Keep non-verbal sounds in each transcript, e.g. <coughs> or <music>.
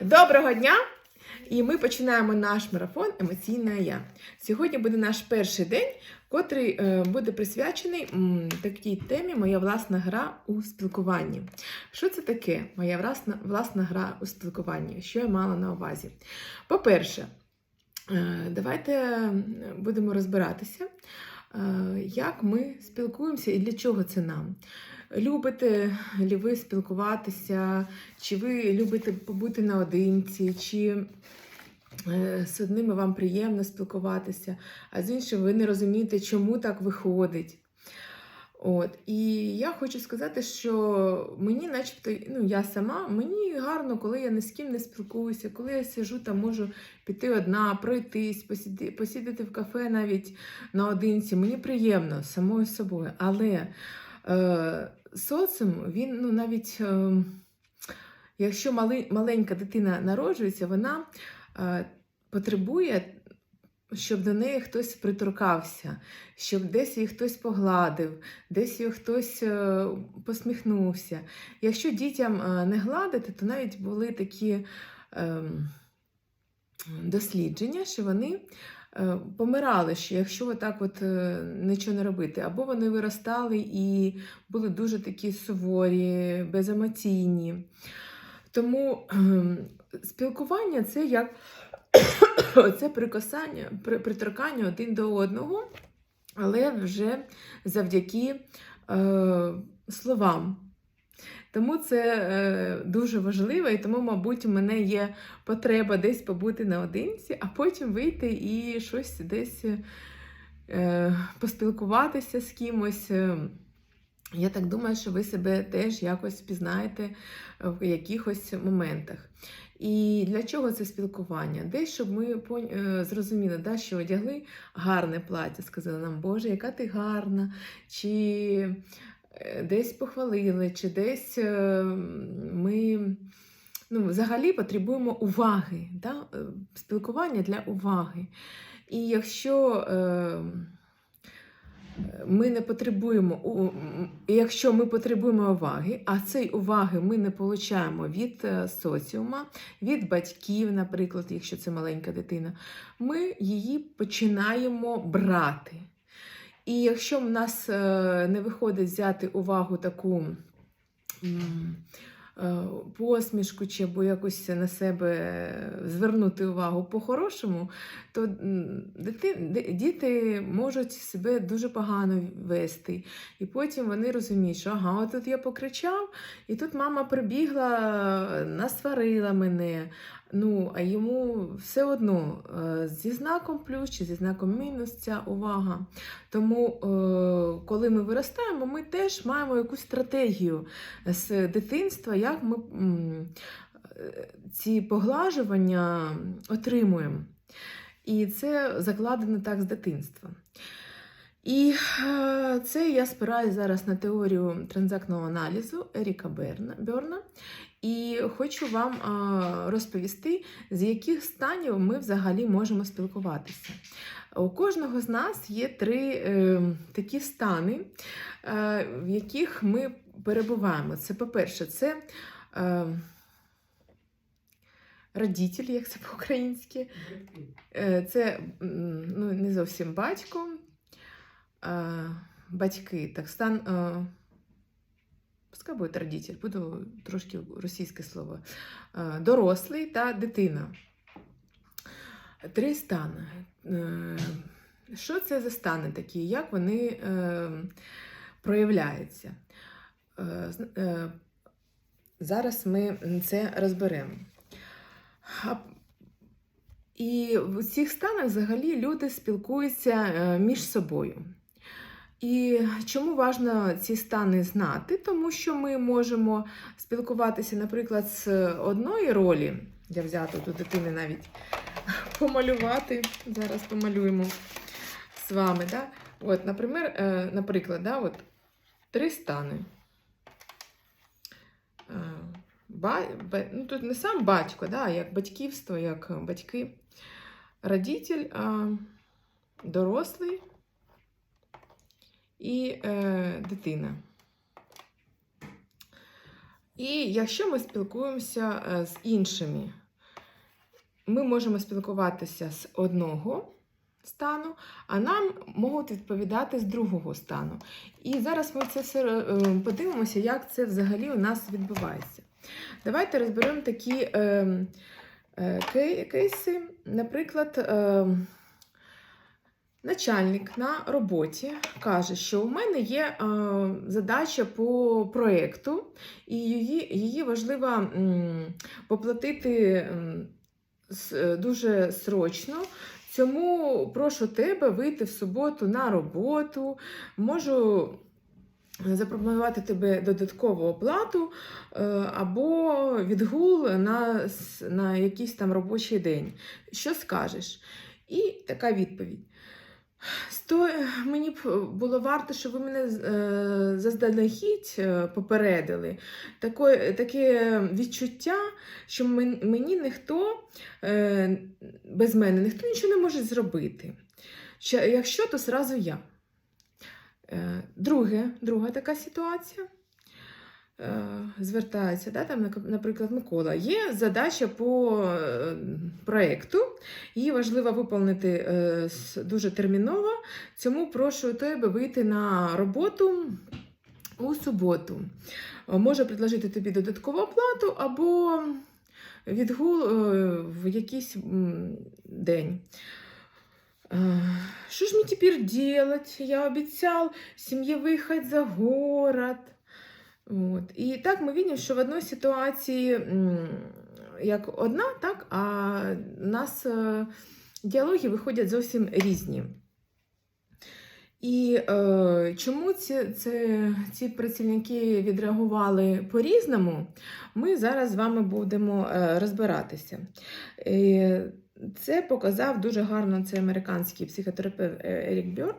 Доброго дня! І ми починаємо наш марафон Емоційне я. Сьогодні буде наш перший день, котрий е, буде присвячений такій темі Моя власна гра у спілкуванні. Що це таке? Моя власна, власна гра у спілкуванні? Що я мала на увазі? По-перше, е, давайте будемо розбиратися, е, як ми спілкуємося і для чого це нам. Любите ли ви спілкуватися, чи ви любите побути наодинці, чи е, з одними вам приємно спілкуватися, а з іншими ви не розумієте, чому так виходить. От. І я хочу сказати, що мені, начебто, ну я сама, мені гарно, коли я ні з ким не спілкуюся, коли я сижу там, можу піти одна, пройтись, посіди, посідати в кафе навіть наодинці. Мені приємно самою собою. Але е, соціум, він ну, навіть. Е, Якщо маленька дитина народжується, вона е, потребує, щоб до неї хтось приторкався, щоб десь її хтось погладив, десь її хтось е, посміхнувся. Якщо дітям не гладити, то навіть були такі е, дослідження, що вони помирали, що якщо отак от е, нічого не робити, або вони виростали і були дуже такі суворі, беземоційні. Тому спілкування це як <coughs> це прикосання, при- приторкання один до одного, але вже завдяки е, словам. Тому це е, дуже важливо, і тому, мабуть, у мене є потреба десь побути наодинці, а потім вийти і щось десь е, поспілкуватися з кимось. Е, Я так думаю, що ви себе теж якось впізнаєте в якихось моментах. І для чого це спілкування? Десь, щоб ми зрозуміли, да, що одягли гарне плаття, сказали нам, Боже, яка ти гарна, чи десь похвалили, чи десь е, ми ну, взагалі потребуємо уваги, да? е, спілкування для уваги. І якщо е, ми не потребуємо, якщо ми потребуємо уваги, а цієї уваги ми не получаємо від е, соціума, від батьків, наприклад, якщо це маленька дитина, ми її починаємо брати. І якщо в нас е, не виходить взяти увагу таку е, посмішку, чи або якось на себе звернути увагу по-хорошому, то діти можуть себе дуже погано вести. І потім вони розуміють, що ага, от тут я покричав, і тут мама прибігла, насварила мене. Ну, а йому все одно е, зі знаком плюс чи зі знаком мінус ця увага. Тому, е, коли ми виростаємо, ми теж маємо якусь стратегію з дитинства, як ми е, ці поглажування отримуємо. І це закладено так з дитинства. І е, це я спираюсь зараз на теорію транзактного аналізу Еріка Берна. І хочу вам е, розповісти, з яких станів ми взагалі можемо спілкуватися. У кожного з нас є три е, такі стани, е, в яких ми перебуваємо. Це, по-перше, це е, як це по-українськи. Е, Це ну, не зовсім батько, батьки. Так, стан, пускай буде родитель, буду трошки російське слово. Дорослий та дитина. Три стани. Е, Що це за стани такі? Як вони е, проявляються? Е, Зараз ми це розберемо. І в цих станах взагалі люди спілкуються між собою. І чому важливо ці стани знати? Тому що ми можемо спілкуватися, наприклад, з одної ролі, я взяла тут у дитини навіть <laughs> помалювати. Зараз помалюємо з вами. Да? От, наприклад, е, наприклад да, от, три стани. Е, ба, ну, тут не сам батько, да, а як батьківство, як батьки. Родитель, а, дорослий і е, дитина. І якщо ми спілкуємося е, з іншими ми можемо спілкуватися з одного стану, а нам можуть відповідати з другого стану. І зараз ми це все е, подивимося, як це взагалі у нас відбувається. Давайте розберемо такі е, е, кейси. Наприклад, е, начальник на роботі каже, що у мене є е, задача по проєкту, і її, її важливо м, поплатити м, с- е, дуже срочно. Цьому прошу тебе вийти в суботу на роботу. Можу запропонувати тебе додаткову оплату е, або відгул на, на якийсь там робочий день. Що скажеш? І така відповідь. Сто... Мені б було варто, щоб ви мене е, заздалегідь е, попередили. Таке, таке відчуття, що мен- мені ніхто е, без мене ніхто нічого не може зробити. Якщо, то зразу я. Е, Друге, друга така ситуація. Е, Звертається, да, там, наприклад, Микола. Є задача по е, проєкту, її важливо виконати е, дуже терміново, цьому прошу тебе вийти на роботу у суботу. Е, Можу предложити тобі додаткову оплату або відгул в якийсь день. Що ж мені тепер делать? Я обіцяв сім'ї виїхати за город. От. І так ми бачимо, що в одній ситуації як одна, так, а у нас е, діалоги виходять зовсім різні. І е, чому ці, це, ці працівники відреагували по-різному, ми зараз з вами будемо е, розбиратися. Е, це показав дуже гарно цей американський психотерапевт е, Ерік Бьорн.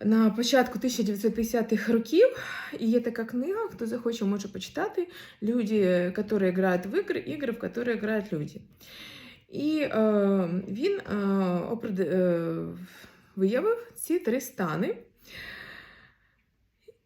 На початку 1950-х років і є така книга, хто захоче, може почитати. Люди, які грають в ігри, ігри, в які грають люди. І е, він е, опред... е, виявив ці три стани.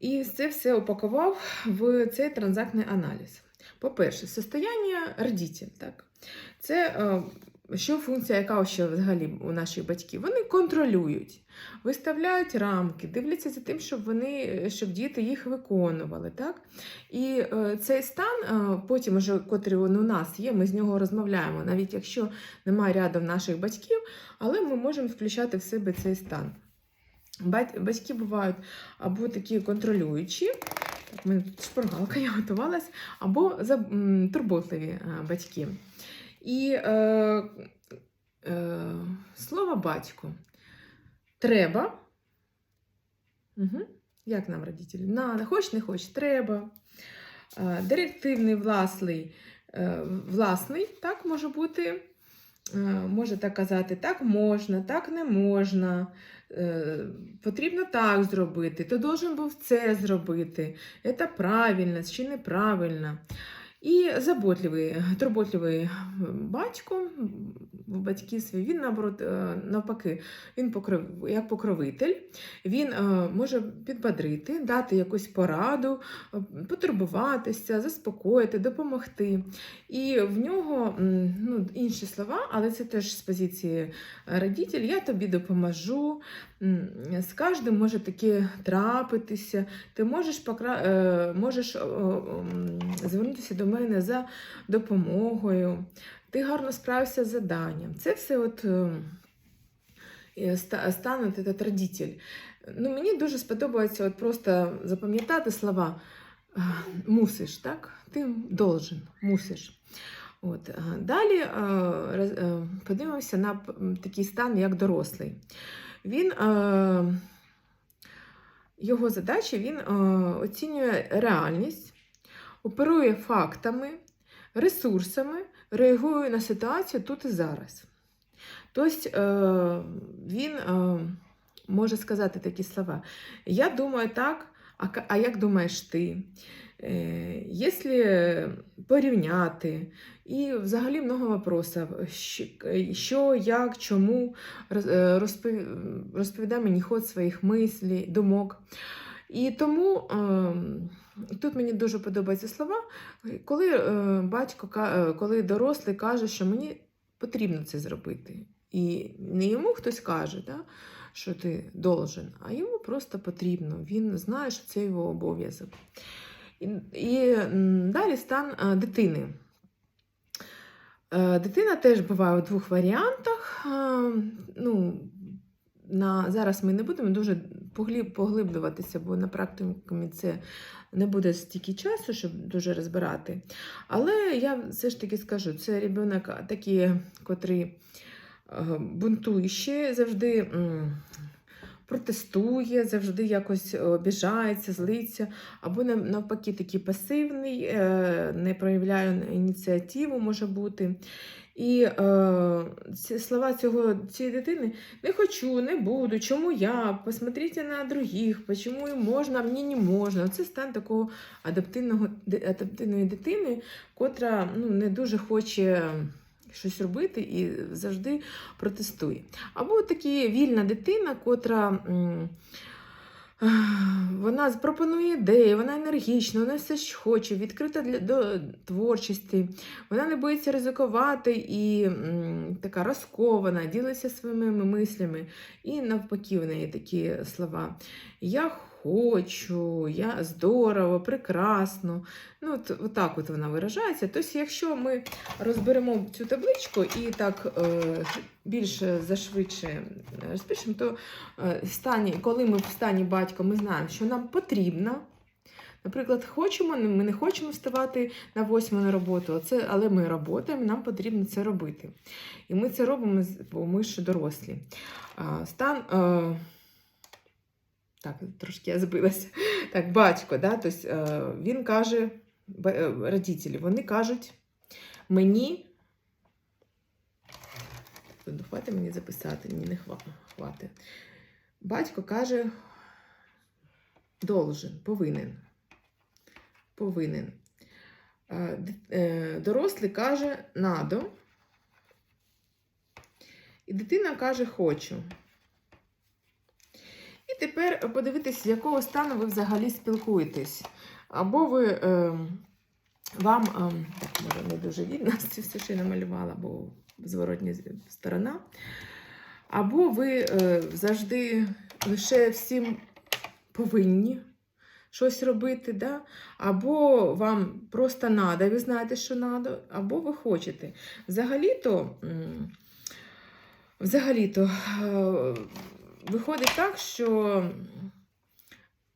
І це все упакував в цей транзактний аналіз. По-перше, состояння родитель. Так? Це е, що функція, яка ще взагалі у наших батьків? Вони контролюють, виставляють рамки, дивляться за тим, щоб вони, щоб діти їх виконували. Так? І е, цей стан, е, потім, уже, котрий у нас є, ми з нього розмовляємо, навіть якщо немає рядом наших батьків, але ми можемо включати в себе цей стан. Батьки бувають або такі контролюючі, так, мене тут шпаргалка, <laughs> я готувалась, або турботливі е, батьки. І е, е, слово батько. Треба. Угу. Як нам родителі? На, хоч не хоч, треба. Е, директивний власний, е, власний, так може бути. Е, може так казати, так можна, так не можна. Е, потрібно так зробити, ти должен був це зробити. Це правильно чи неправильно. І заботливий, турботливий батько в батьківстві, він наоборот, е, навпаки, він покров, як покровитель, він е, може підбадрити, дати якусь пораду, е, потурбуватися, заспокоїти, допомогти. І в нього ну, інші слова, але це теж з позиції родитель, я тобі допоможу. З кожним може таке трапитися. Ти можеш, покра... можеш звернутися до мене за допомогою. Ти гарно справився з заданням. Це все от е, е, ста- стан от этот родитель. Ну, мені дуже сподобається от просто запам'ятати слова е, мусиш, так? Ти должен, мусиш. От. Далі подивимося на такий стан, як дорослий. Він, його задача він оцінює реальність, оперує фактами, ресурсами, реагує на ситуацію тут і зараз. Тобто він е, може сказати такі слова: Я думаю так, а, як думаєш ти? Е, Якщо порівняти, і взагалі много вопросів, що- як, чому, роз- розпов- розповідає мені ход своїх мислів, думок. І тому е, тут мені дуже подобаються слова, коли е, батько, е, коли дорослий каже, що мені потрібно це зробити. І не йому хтось каже, да, що ти должен, а йому просто потрібно. Він знає, що це його обов'язок. І, і далі стан е, дитини. Дитина теж буває у двох варіантах. Ну, на, зараз ми не будемо дуже поглиблюватися, бо на практикумі це не буде стільки часу, щоб дуже розбирати. Але я все ж таки скажу, це ребенок такий, котрий е, бунтуючий, завжди протестує, завжди якось обіжається, злиться, або навпаки такий пасивний, е, не проявляє ініціативу, може бути. І е, ці слова цього, цієї дитини не хочу, не буду, чому я? Посмотрите на других, чому їм можна, а мені не можна. Це стан такого адаптивного, адаптивної дитини, котра ну, не дуже хоче щось робити і завжди протестує. Або такі вільна дитина, котра. м, вона пропонує ідеї, вона енергічна, вона все що хоче, відкрита для, до творчості, вона не боїться ризикувати і м, така розкована, ділиться своїми мислями. І навпаки, в неї такі слова. Я хочу, я здорово, прекрасно. Ну, от, отак от вона виражається. Тобто, якщо ми розберемо цю табличку і так е, більше зашвидше розпишемо, то е, в стані, коли ми в стані батька, ми знаємо, що нам потрібно. Наприклад, хочемо, ми не хочемо вставати на восьму на роботу, але ми працюємо, нам потрібно це робити. І ми це робимо, бо ми ж дорослі. Стан. Так, трошки я збилася. <laughs> Так, батько, да, тобто, він каже, е, родителі, вони кажуть мені. Хватить мені записати, мені не хва- хватить. Батько каже, должен, повинен. Повинен. Е, Дорослий каже надо. І дитина каже хочу. Тепер подивитись, з якого стану ви взагалі спілкуєтесь. Або ви е, вам, е, так, може, не дуже видно, <laughs> це все, я намалювала, бо зворотня сторона. Або ви е, завжди лише всім повинні щось робити, да? або вам просто надо, ви знаєте, що надо, або ви хочете. Взагалі-то, взагалі-то е, виходить так, що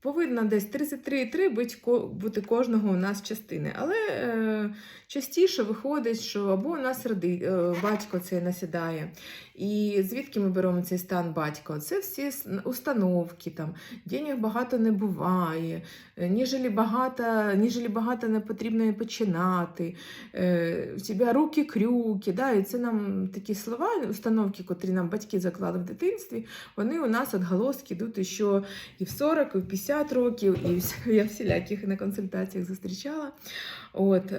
повинна десь 33,3 бути, кожного у нас частини. Але е, частіше виходить, що або у нас роди, е, батько це насідає. І звідки ми беремо цей стан батька? Це всі установки, там, денег багато не буває, е, ніжелі багато, ніжелі багато не потрібно починати, е, в тебе руки-крюки. Да? І це нам такі слова, установки, котрі нам батьки заклали в дитинстві, вони у нас отголоски йдуть ще і в 40, і в 50 років, і я всіляких на консультаціях зустрічала. От,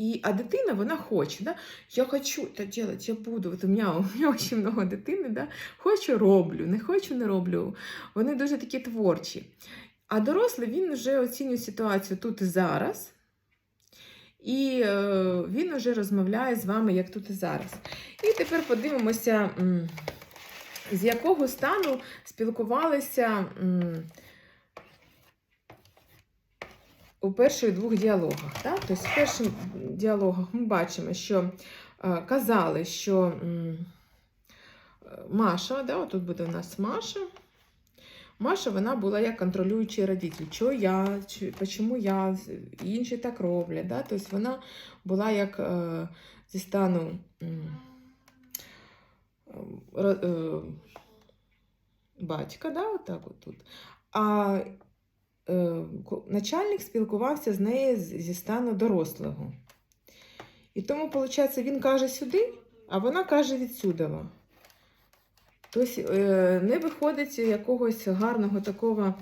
і, а дитина, вона хоче, да? я хочу це делать, я буду. От у мене, у мене <laughs> дуже много дитини, да? хочу, роблю, не хочу, не роблю. Вони дуже такі творчі. А дорослий він вже оцінює ситуацію тут і зараз. І е, він вже розмовляє з вами як тут і зараз. І тепер подивимося, з якого стану спілкувалися у перших двох діалогах. Да? Тобто в перших діалогах ми бачимо, що е, казали, що Маша, да, тут буде у нас Маша. Маша вона була як контролюючий родитель. Чого я, чому я, інші так роблять. Да? Тобто вона була як е, зі стану е, батька, да, отак от тут. А начальник спілкувався з нею зі стану дорослого. І тому, виходить, він каже сюди, а вона каже відсюдова. Тобто е, не виходить якогось гарного такого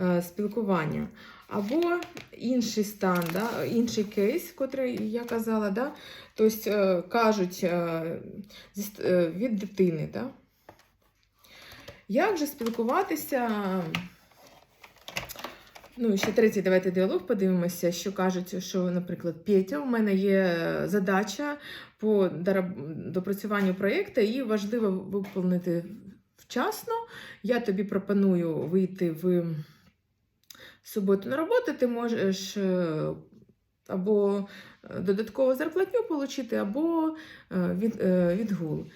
е, спілкування. Або інший стан, да, інший кейс, котрий я казала, да, тобто е, кажуть е, е, від дитини. Да. Як же спілкуватися Ну, і ще третій, давайте діалог подивимося, що кажуть, що, наприклад, Петя, у мене є задача по допрацюванню проєкту, і важливо виповнити вчасно. Я тобі пропоную вийти в суботу на роботу, ти можеш е, або е, додаткову зарплатню отримати, або е, від, е, відгул.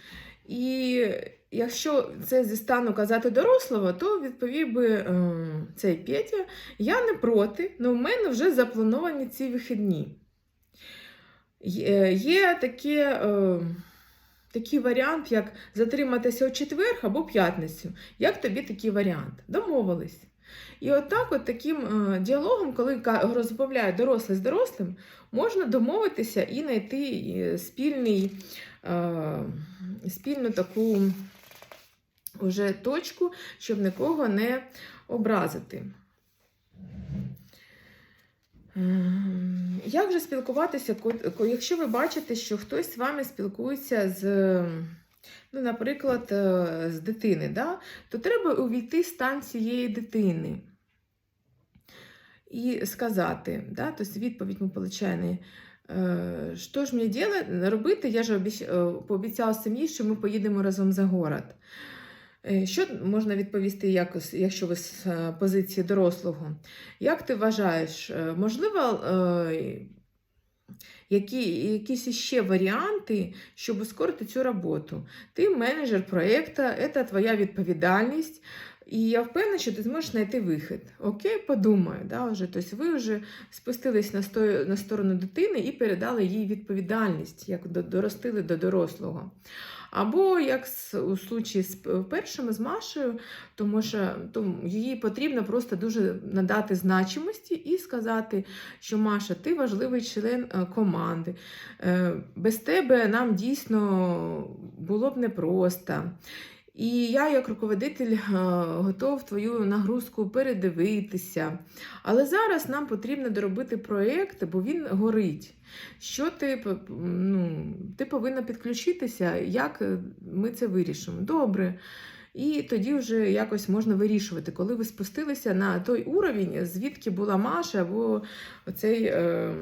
І якщо це зі стану казати дорослого, то відповів би е, цей Петя, я не проти, але в мене вже заплановані ці вихідні. Є, є таке, е, такий варіант, як затриматися у четвер або п'ятницю. Як тобі такий варіант? Домовились. І отак, от таким е, діалогом, коли розмовляє дорослий з дорослим, можна домовитися і знайти е, спільний, е, спільну таку уже точку, щоб нікого не образити. Ем, Як же спілкуватися, якщо ви бачите, що хтось з вами спілкується з, ну, наприклад, е, з дитини, да? то треба увійти в стан цієї дитини і сказати, да? тобто відповідь ми отримали. Що ж мені робити? Я ж е, пообіцяла сім'ї, що ми поїдемо разом за город. Е, Що можна відповісти, якось, якщо ви з е, позиції дорослого? Як ти вважаєш, е, можливо, які, якісь ще варіанти, щоб ускорити цю роботу? Ти менеджер проєкту, це твоя відповідальність. І я впевнена, що ти зможеш знайти вихід. Окей, подумаю. Да, вже. Тобто ви вже спустились на, сто... на сторону дитини і передали їй відповідальність, як доростили до дорослого. Або як у случаї з першим з Машею, тому що то їй потрібно просто дуже надати значимості і сказати, що Маша, ти важливий член е, команди. Е, Без тебе нам дійсно було б непросто. І я, як руководитель, е, готов твою нагрузку передивитися. Але зараз нам потрібно доробити проєкт, бо він горить. Що ти, ну, ти повинна підключитися, як е, ми це вирішимо? Добре. І тоді вже якось можна вирішувати, коли ви спустилися на той уровень, звідки була Маша, або оцей е,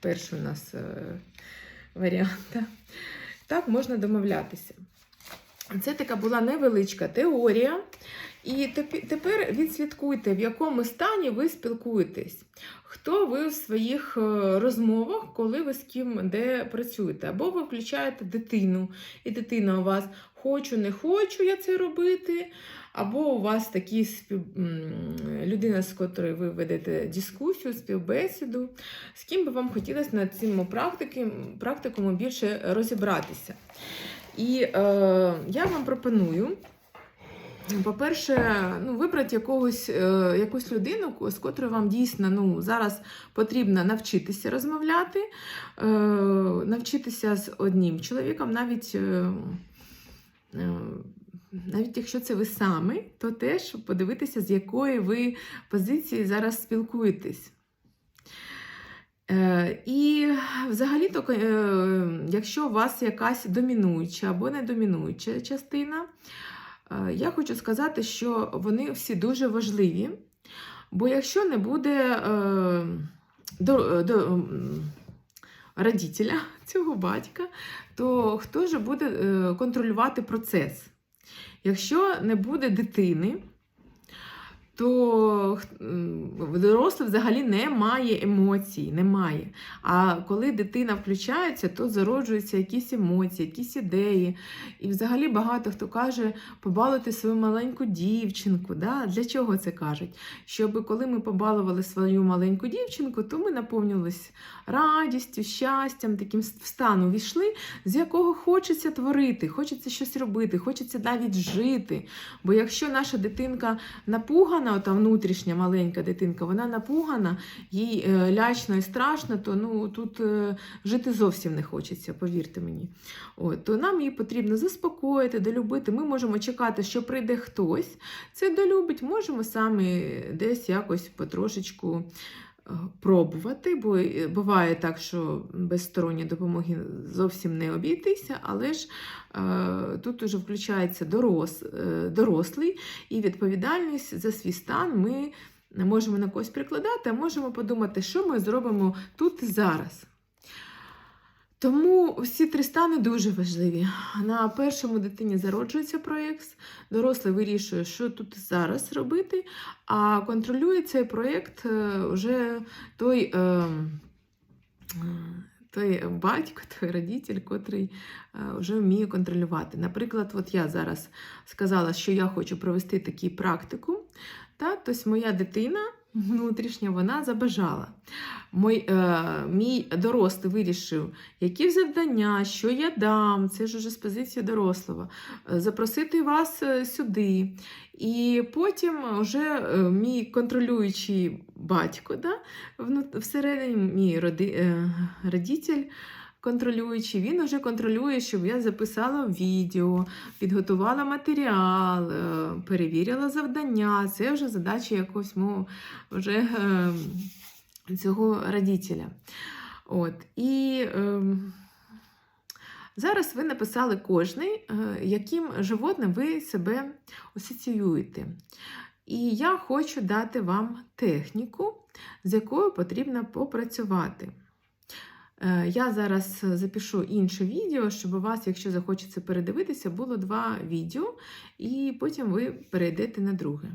перший у нас е, варіант. Так можна домовлятися. Це така була невеличка теорія. І тепер відслідкуйте, в якому стані ви спілкуєтесь. Хто ви в своїх е, розмовах, коли ви з ким де працюєте? Або ви включаєте дитину, і дитина у вас хочу, не хочу я це робити. Або у вас такі спів... людина, з котрою ви ведете дискусію, співбесіду, з ким би вам хотілося на цьому практикуму більше розібратися. І е, я вам пропоную, по-перше, ну, вибрати якогось, е, якусь людину, з котрою вам дійсно ну, зараз потрібно навчитися розмовляти, е, навчитися з одним чоловіком, навіть. Е, е, навіть якщо це ви самі, то теж подивитися, з якої ви позиції зараз спілкуєтесь. Е, І взагалі-то, е, якщо у вас якась домінуюча або недомінуюча частина, е, я хочу сказати, що вони всі дуже важливі. Бо якщо не буде до, до, м, родителя <laughs> цього батька, то хто ж буде контролювати процес? Якщо не буде дитини, то дорослий взагалі не має емоцій, немає. А коли дитина включається, то зароджуються якісь емоції, якісь ідеї. І взагалі багато хто каже побалити свою маленьку дівчинку. Да? Для чого це кажуть? Щоб коли ми побалували свою маленьку дівчинку, то ми наповнювалися радістю, щастям, таким стану війшли, з якого хочеться творити, хочеться щось робити, хочеться навіть жити. Бо якщо наша дитинка напугана, ота внутрішня маленька дитинка, вона напугана, їй е, лячно і страшно, то ну, тут е, жити зовсім не хочеться, повірте мені. От, то нам її потрібно заспокоїти, долюбити. Ми можемо чекати, що прийде хтось, це долюбить, можемо самі десь якось потрошечку. Пробувати, бо е, буває так, що без сторонньої допомоги зовсім не обійтися, але ж е, тут уже включається дорос, е, дорослий, і відповідальність за свій стан ми можемо на когось прикладати, а можемо подумати, що ми зробимо тут зараз. Тому всі три стани дуже важливі. На першому дитині зароджується проєкт, дорослий вирішує, що тут зараз робити, а контролює цей проєкт е, вже той, е, той батько, той родитель, котрий е, вже вміє контролювати. Наприклад, от я зараз сказала, що я хочу провести таку практику, та, тобто моя дитина внутрішня вона забажала. Мой, е, мій дорослий вирішив, які завдання, що я дам, це ж уже з позиції дорослого, е, запросити вас е, сюди. І потім вже е, мій контролюючий батько, да, всередині мій роди, е, родитель контролюючий, він вже контролює, щоб я записала відео, підготувала матеріал, е, перевірила завдання. Це вже задача якогось мого вже е, цього родителя. От. І е, зараз ви написали кожний, е, яким животним ви себе асоціюєте. І я хочу дати вам техніку, з якою потрібно попрацювати. Е, Я зараз запишу інше відео, щоб у вас, якщо захочеться передивитися, було два відео, і потім ви перейдете на друге.